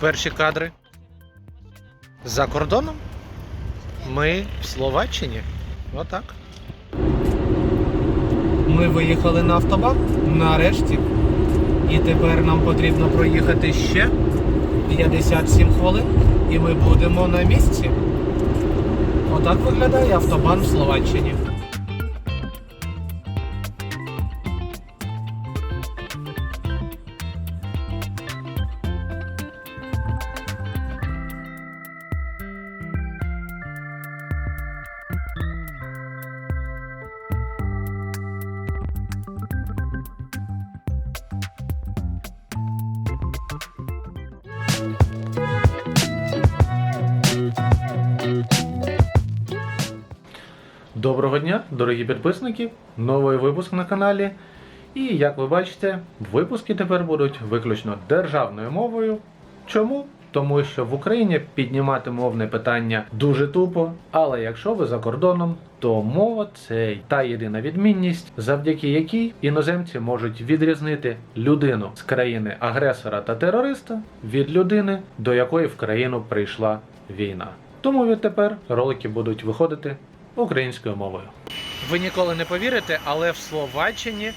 Перші кадри. За кордоном. Ми в Словаччині. Отак. Ми виїхали на автобан нарешті. І тепер нам потрібно проїхати ще 57 хвилин, і ми будемо на місці. Отак виглядає автобан в Словаччині. Доброго дня, дорогі підписники! Новий випуск на каналі. І як ви бачите, випуски тепер будуть виключно державною мовою. Чому? Тому що в Україні піднімати мовне питання дуже тупо. Але якщо ви за кордоном, то мова це та єдина відмінність, завдяки якій іноземці можуть відрізнити людину з країни агресора та терориста від людини, до якої в країну прийшла війна. Тому відтепер ролики будуть виходити українською мовою. Ви ніколи не повірите, але в Словаччині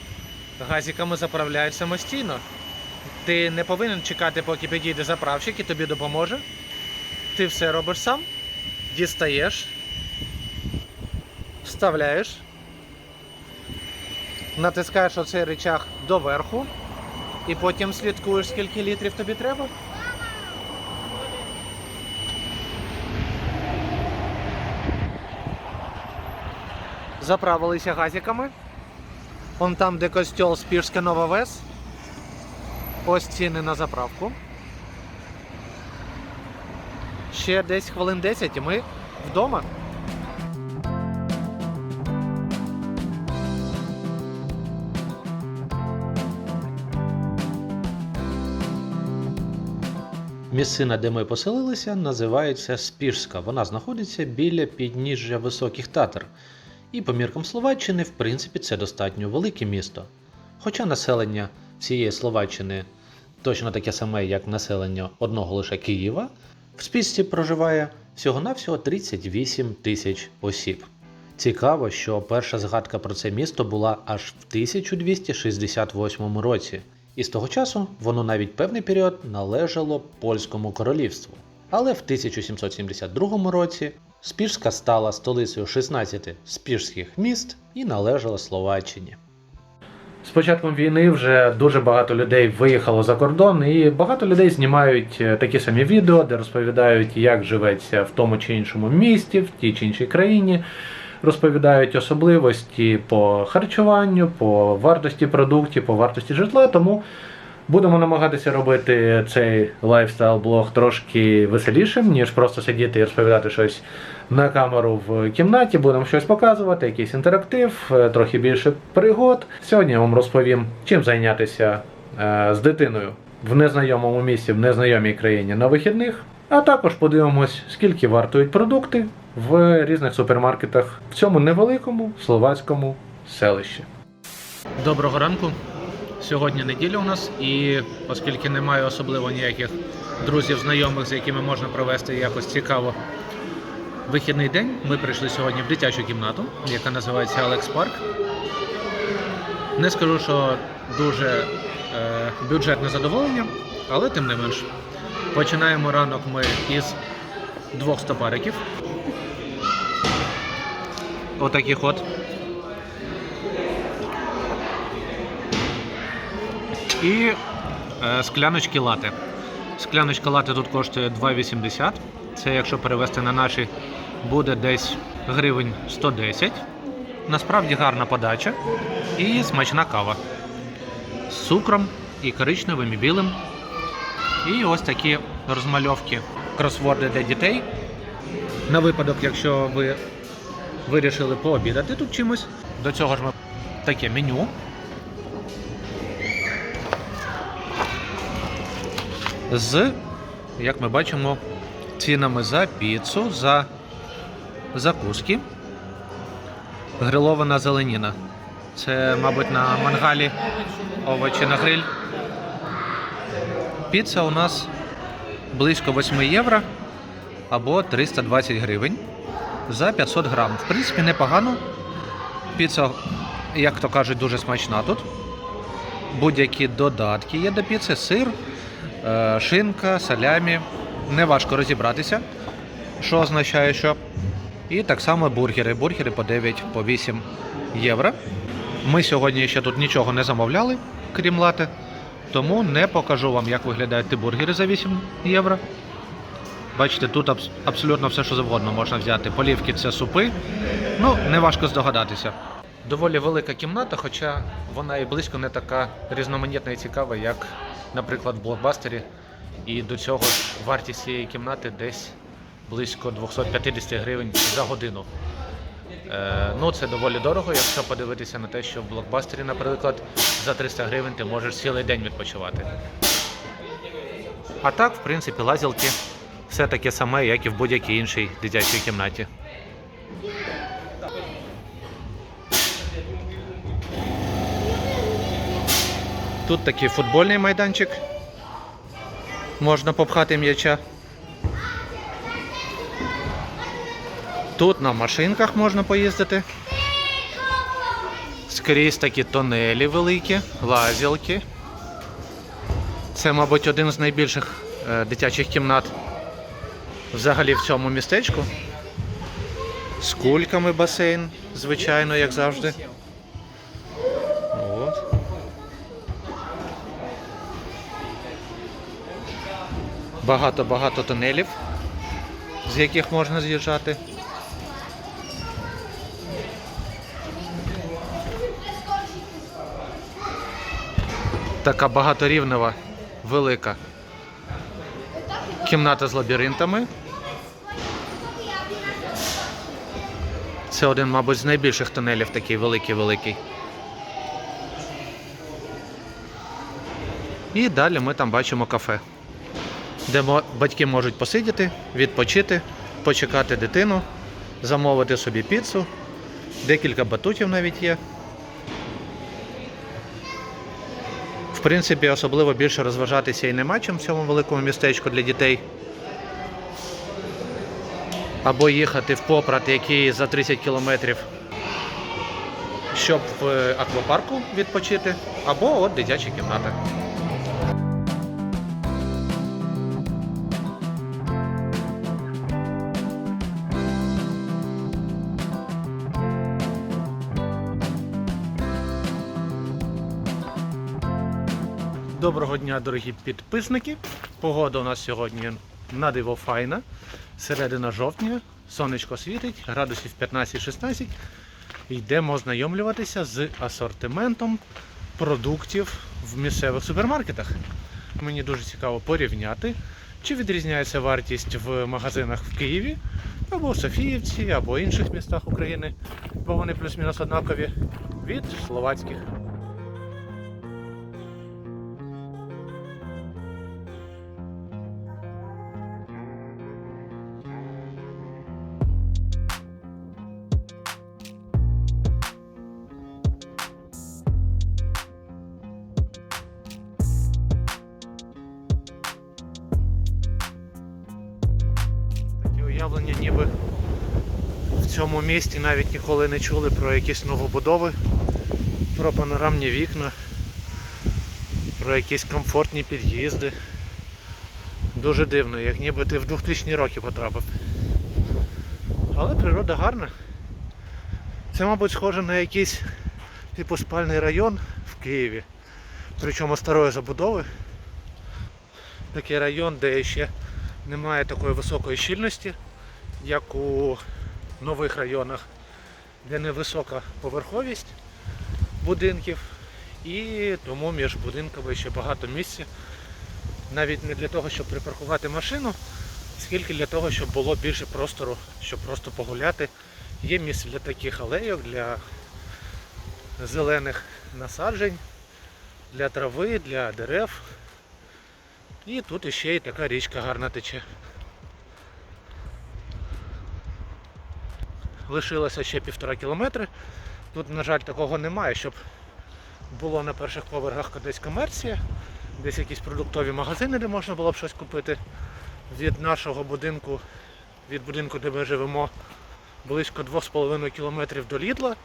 газиками заправляють самостійно. Ти не повинен чекати, поки підійде заправщик і тобі допоможе. Ти все робиш сам, дістаєш, вставляєш, натискаєш оцей рычаг доверху і потім слідкуєш, скільки літрів тобі треба. Заправилися газиками. Он там, де костьол Спірська Нова Вес. Ось ціни на заправку. Ще десь хвилин 10 і ми вдома. Місцина, де ми поселилися, називається Спірська. Вона знаходиться біля підніжжя Високих Татар. І по міркам Словаччини, в принципі, це достатньо велике місто. Хоча населення цієї Словаччини точно таке саме, як населення одного лише Києва, в списці проживає всього-навсього 38 тисяч осіб. Цікаво, що перша згадка про це місто була аж в 1268 році, і з того часу воно навіть певний період належало польському королівству. Але в 1772 році Спірська стала столицею 16 спірських міст і належала Словаччині. З початком війни вже дуже багато людей виїхало за кордон, і багато людей знімають е, такі самі відео, де розповідають, як живеться в тому чи іншому місті, в тій чи іншій країні. Розповідають особливості по харчуванню, по вартості продуктів, по вартості житла. Тому будемо намагатися робити цей лайфстайл-блог трошки веселішим, ніж просто сидіти і розповідати щось на камеру в кімнаті. Будемо щось показувати, якийсь інтерактив, е, трохи більше пригод. Сьогодні я вам розповім, чим зайнятися е, з дитиною в незнайомому місці, в незнайомій країні на вихідних. А також подивимось, скільки вартують продукти в різних супермаркетах в цьому невеликому словацькому селищі. Доброго ранку. Сьогодні неділя у нас, і оскільки немає особливо ніяких друзів, знайомих, з якими можна провести якось цікаво вихідний день, ми прийшли сьогодні в дитячу кімнату, яка називається Алекс Парк. Не скажу, що дуже е, бюджетне задоволення, але тим не менш. Починаємо ранок ми із двох стопариків. Отаких от. І е, скляночки лати. Скляночка лати тут коштує 2,80. Це якщо перевести на наші, буде десь гривень 110. Насправді гарна подача і смачна кава. З цукром і коричневим, і білим. І ось такі розмальовки кросворди для дітей. На випадок, якщо ви вирішили пообідати тут чимось. До цього ж ми таке меню. З, як ми бачимо, цінами за піцу, за закуски. Грилована зеленіна. Це, мабуть, на мангалі овочі на гриль. Піца у нас близько 8 євро або 320 гривень за 500 грам. В принципі, непогано. Піца, як то кажуть, дуже смачна тут. Будь-які додатки є до піци, сир, шинка, салямі. Неважко розібратися, що означає що. І так само бургери. Бургери по 9, по 8 євро. Ми сьогодні ще тут нічого не замовляли, крім лати. Тому не покажу вам, як виглядають ті бургери за 8 євро. Бачите, тут абс- абсолютно все, що завгодно можна взяти. Полівки це супи. Ну, неважко здогадатися. Доволі велика кімната, хоча вона і близько не така різноманітна і цікава, як, наприклад, в блокбастері. І до цього ж вартість цієї кімнати десь близько 250 гривень за годину. Е, ну, це доволі дорого, якщо подивитися на те, що в блокбастері, наприклад, за 300 гривень ти можеш цілий день відпочивати. А так, в принципі, лазілки все таке саме, як і в будь-якій іншій дитячій кімнаті. Тут такий футбольний майданчик. Можна попхати м'яча. Тут на машинках можна поїздити. Скрізь такі тонелі великі, лазілки. Це, мабуть, один з найбільших е, дитячих кімнат взагалі в цьому містечку. З кульками басейн, звичайно, як завжди. Багато-багато тунелів, з яких можна з'їжджати. Така багаторівнева, велика кімната з лабіринтами. Це один, мабуть, з найбільших тунелів, такий великий-великий. І далі ми там бачимо кафе, де батьки можуть посидіти, відпочити, почекати дитину, замовити собі піцу. Декілька батутів навіть є. В принципі, особливо більше розважатися і нема чим в цьому великому містечку для дітей. Або їхати в Попрат, який за 30 кілометрів, щоб в аквапарку відпочити, або от дитяча кімната. Доброго дня, дорогі підписники. Погода у нас сьогодні на диво файна. Середина жовтня, сонечко світить, градусів 15-16. Йдемо ознайомлюватися з асортиментом продуктів в місцевих супермаркетах. Мені дуже цікаво порівняти, чи відрізняється вартість в магазинах в Києві, або в Софіївці, або інших містах України, бо вони плюс-мінус однакові від словацьких. Цьому місті навіть ніколи не чули про якісь новобудови, про панорамні вікна, про якісь комфортні під'їзди. Дуже дивно, як ніби ти в 2000 роки потрапив. Але природа гарна. Це, мабуть, схоже на якийсь типу спальний район в Києві. Причому старої забудови. Такий район, де ще немає такої високої щільності, як у нових районах, де невисока поверховість будинків, і тому між будинками ще багато місця. Навіть не для того, щоб припаркувати машину, скільки для того, щоб було більше простору, щоб просто погуляти. Є місце для таких алейок, для зелених насаджень, для трави, для дерев. І тут іще і така річка гарна тече. Лишилося ще півтора кілометри. Тут, на жаль, такого немає, щоб було на перших поверхах десь комерція, десь якісь продуктові магазини, де можна було б щось купити. від нашого будинку, від будинку, де ми живемо, близько 2,5 кілометрів до Лідла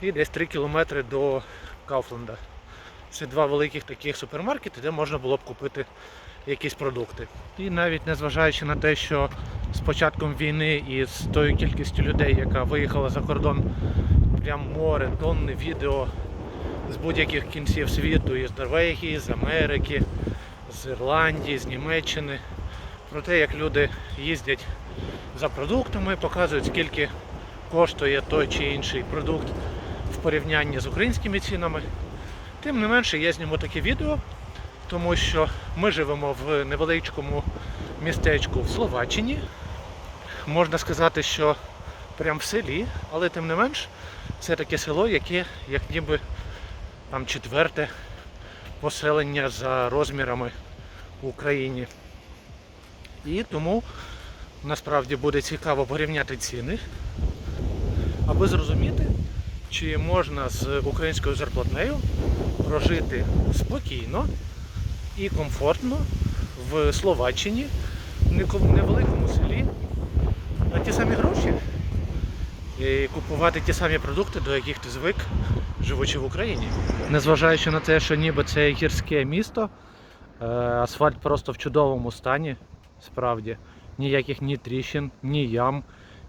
і десь 3 кілометри до Кауфленда. Це два великих таких супермаркети, де можна було б купити якісь продукти. І навіть незважаючи на те, що з початком війни і з тою кількістю людей, яка виїхала за кордон, прям море, тонни відео з будь-яких кінців світу, із Норвегії, з Америки, з Ірландії, з Німеччини, про те, як люди їздять за продуктами, показують, скільки коштує той чи інший продукт в порівнянні з українськими цінами. Тим не менше, я зніму таке відео, тому що ми живемо в невеличкому містечку в Словаччині. Можна сказати, що прям в селі, але тим не менш, це таке село, яке як ніби там четверте поселення за розмірами в Україні. І тому насправді буде цікаво порівняти ціни, аби зрозуміти, чи можна з українською зарплатнею прожити спокійно і комфортно в Словаччині, в невеликому селі, на ті самі гроші і купувати ті самі продукти, до яких ти звик, живучи в Україні. Незважаючи на те, що ніби це гірське місто, е, асфальт просто в чудовому стані, справді. Ніяких ні тріщин, ні ям,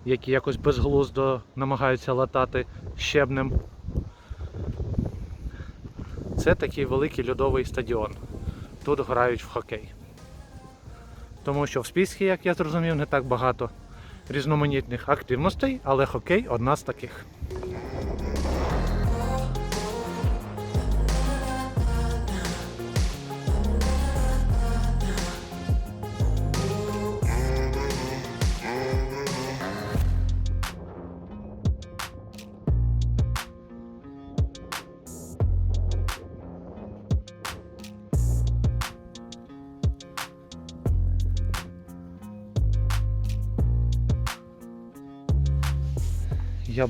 які якось безглуздо намагаються латати щебнем. Це такий великий льодовий стадіон. Тут грають в хокей. Тому що в списку, як я зрозумів, не так багато різноманітних активностей, але хокей одна з таких.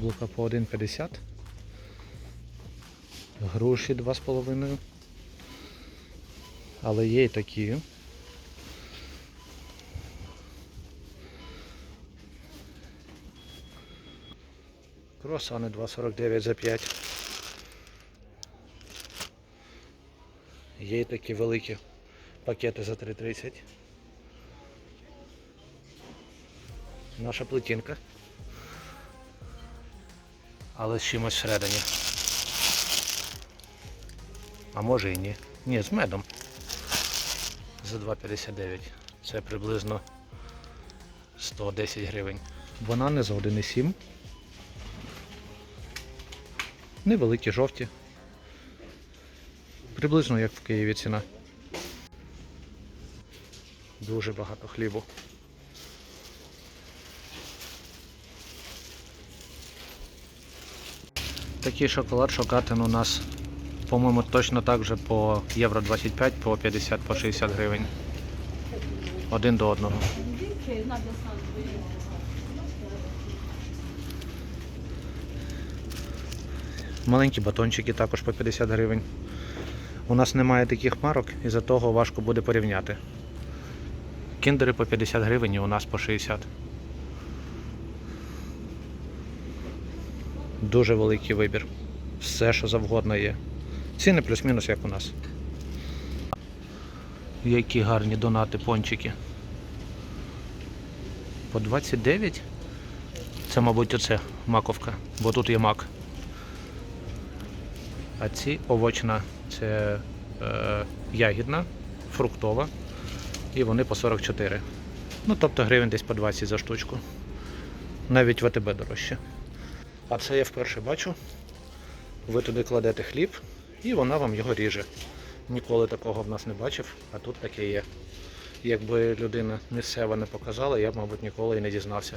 Яблука по 1,50. Груші 2,5. Але є і такі. Круасани 2,49 за 5. Є і такі великі пакети за 3,30. Наша плетінка. Але з чимось всередині. А може і ні. Ні, з медом. За 2,59. Це приблизно 110 гривень. Банани за 1,7. Невеликі жовті. Приблизно як в Києві ціна. Дуже багато хлібу. Такий шоколад шокатин у нас, по-моєму, точно так же по євро 25, по 50, по 60 гривень. Один до одного. Маленькі батончики також по 50 гривень. У нас немає таких марок, і за того важко буде порівняти. Кіндери по 50 гривень і у нас по 60. Дуже великий вибір. Все, що завгодно є. Ціни плюс-мінус, як у нас. Які гарні донати пончики. По 29. Це, мабуть, оце маковка, бо тут є мак. А ці овочна це е, ягідна, фруктова. І вони по 44. Ну, тобто гривень десь по 20 за штучку. Навіть в АТБ дорожче. А це я вперше бачу. Ви туди кладете хліб і вона вам його ріже. Ніколи такого в нас не бачив, а тут таке є. Якби людина місцева не показала, я б, мабуть, ніколи і не дізнався,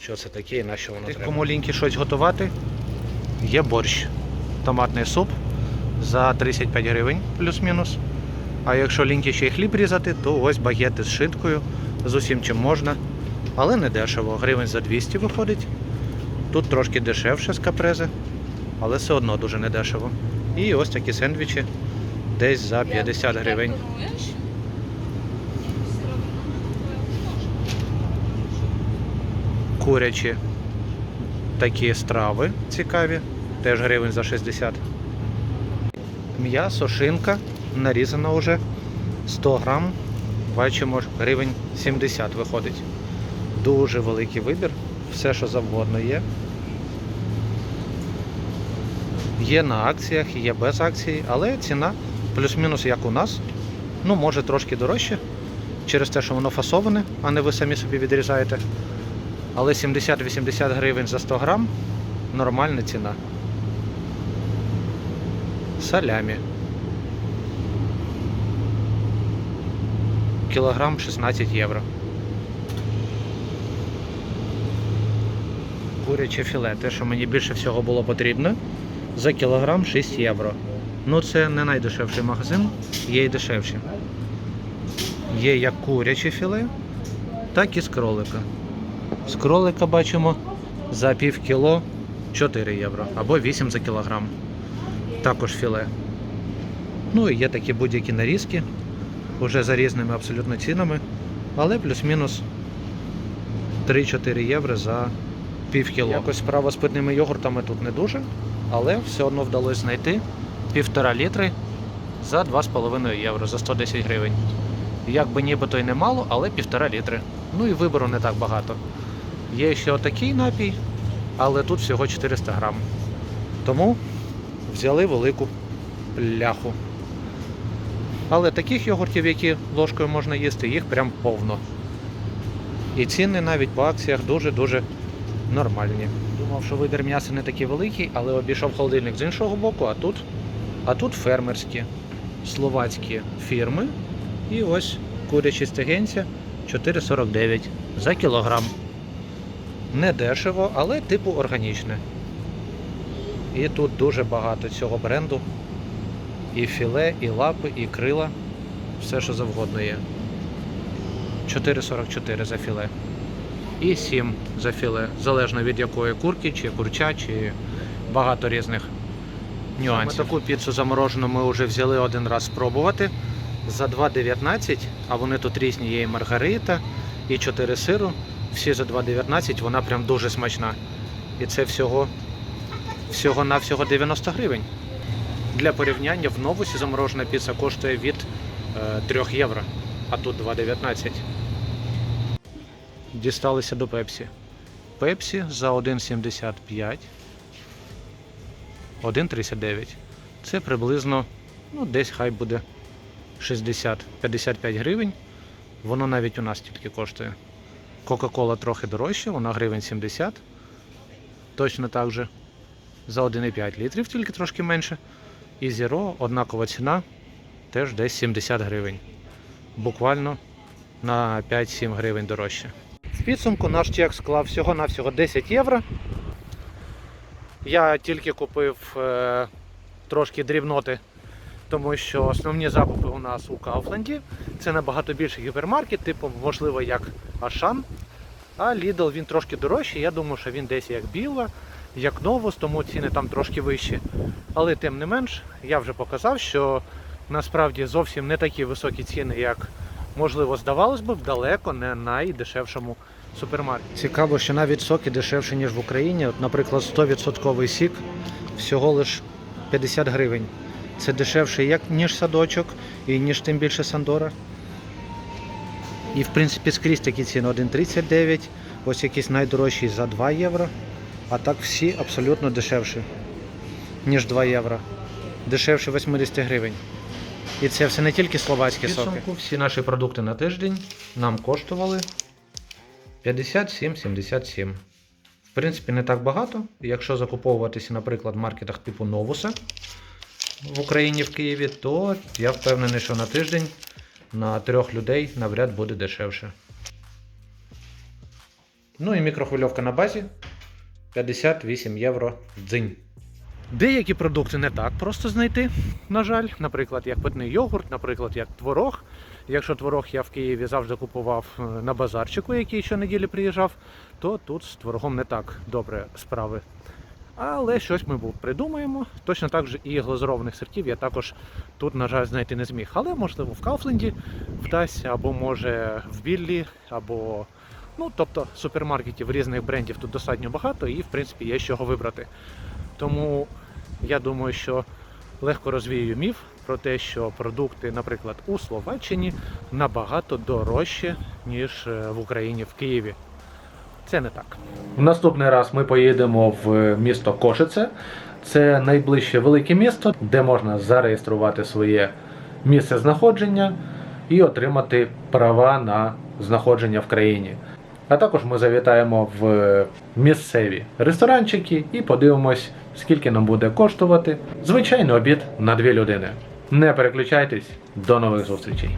що це таке і на що воно треба. Кому ліньки щось готувати, є борщ. Томатний суп за 35 гривень плюс-мінус. А якщо ліньки ще й хліб різати, то ось багети з шинкою, з усім чим можна. Але не дешево, гривень за 200 виходить. Тут трошки дешевше з капрези, але все одно дуже недешево. І ось такі сендвічі десь за 50 гривень. Курячі такі страви цікаві, теж гривень за 60. М'ясо, шинка нарізана вже 100 грам, бачимо, гривень 70 виходить. Дуже великий вибір все що завгодно є. Є на акціях, є без акцій, але ціна плюс-мінус як у нас. Ну, може трошки дорожче, через те, що воно фасоване, а не ви самі собі відрізаєте. Але 70-80 гривень за 100 грам нормальна ціна. Салямі. Кілограм 16 євро. Куряче філе, те, що мені більше всього було потрібно, за кілограм 6 євро. Ну це не найдешевший магазин, є і дешевші. Є як куряче філе, так і з кролика. З кролика бачимо за пів кіло 4 євро або 8 за кілограм. Також філе. Ну і є такі будь-які нарізки, вже за різними абсолютно цінами, але плюс-мінус 3-4 євро за пів. Якось справа з питними йогуртами тут не дуже, але все одно вдалося знайти півтора літри за 2,5 євро, за 110 гривень. Як би нібито й немало, але півтора літри. Ну і вибору не так багато. Є ще отакий напій, але тут всього 400 грам. Тому взяли велику пляху. Але таких йогуртів, які ложкою можна їсти, їх прям повно. І ціни навіть по акціях дуже-дуже нормальні. Думав, що вибір м'яса не такий великий, але обійшов холодильник з іншого боку, а тут, а тут фермерські словацькі фірми. І ось курячі стегенця 4,49 за кілограм. Не дешево, але типу органічне. І тут дуже багато цього бренду. І філе, і лапи, і крила. Все, що завгодно є. 4,44 за філе. І 7 за філе. Залежно від якої курки, чи курча, чи багато різних нюансів. Ми таку піцу заморожену ми вже взяли один раз спробувати. За 2,19, а вони тут різні є і маргарита, і 4 сиру. Всі за 2,19, вона прям дуже смачна. І це всього, всього на всього 90 гривень. Для порівняння в новусі заморожена піца коштує від е, 3 євро, а тут 2,19. Дісталися до Пепсі. Пепсі за 1,75. 1,39. Це приблизно, ну, десь хай буде 60-55 гривень. Воно навіть у нас тільки коштує. Кока-кола трохи дорожча, вона гривень 70. Точно так же. За 1,5 літрів, тільки трошки менше. І Zero однакова ціна, теж десь 70 гривень. Буквально на 5-7 гривень дорожче. Підсумку наш чек склав всього-навсього 10 євро. Я тільки купив е, трошки дрібноти, тому що основні закупи у нас у Кауфленді. Це набагато більший гіпермаркет, типу, можливо, як Ашан. А Lidl він трошки дорожчий. Я думаю, що він десь як Біла, як Новус, тому ціни там трошки вищі. Але тим не менш, я вже показав, що насправді зовсім не такі високі ціни, як можливо здавалось би, далеко не найдешевшому супермаркеті. Цікаво, що навіть соки дешевші, ніж в Україні. От, наприклад, 100% сік всього лиш 50 гривень. Це дешевше як ніж садочок, і ніж тим більше Сандора. І в принципі скрізь такі ціни 1,39, ось якісь найдорожчі за 2 євро. А так всі абсолютно дешевші, ніж 2 євро. Дешевше 80 гривень. І це все не тільки словацькі соки. Всі наші продукти на тиждень нам коштували 57,77. В принципі, не так багато. Якщо закуповуватися, наприклад, в маркетах типу Новуса в Україні в Києві, то я впевнений, що на тиждень на трьох людей навряд буде дешевше. Ну і мікрохвильовка на базі 58 євро дзинь. Деякі продукти не так просто знайти, на жаль. Наприклад, як питний йогурт, наприклад, як творог. Якщо творог я в Києві завжди купував е, на базарчику, який щонеділі приїжджав, то тут з творогом не так добре справи. Але щось ми придумаємо. Точно так же і глазурованих сирків я також тут, на жаль, знайти не зміг. Але можливо в Кауфленді вдасться, або може в Біллі, або Ну, тобто супермаркетів різних брендів тут достатньо багато і, в принципі, є з чого вибрати. Тому я думаю, що легко розвію міф про те, що продукти, наприклад, у Словаччині набагато дорожчі, ніж е, в Україні в Києві. Це не так. В наступний раз ми поїдемо в місто Кошице. Це найближче велике місто, де можна зареєструвати своє місце знаходження і отримати права на знаходження в країні. А також ми завітаємо в місцеві ресторанчики і подивимось, скільки нам буде коштувати звичайний обід на дві людини. Не переключайтесь, до нових зустрічей!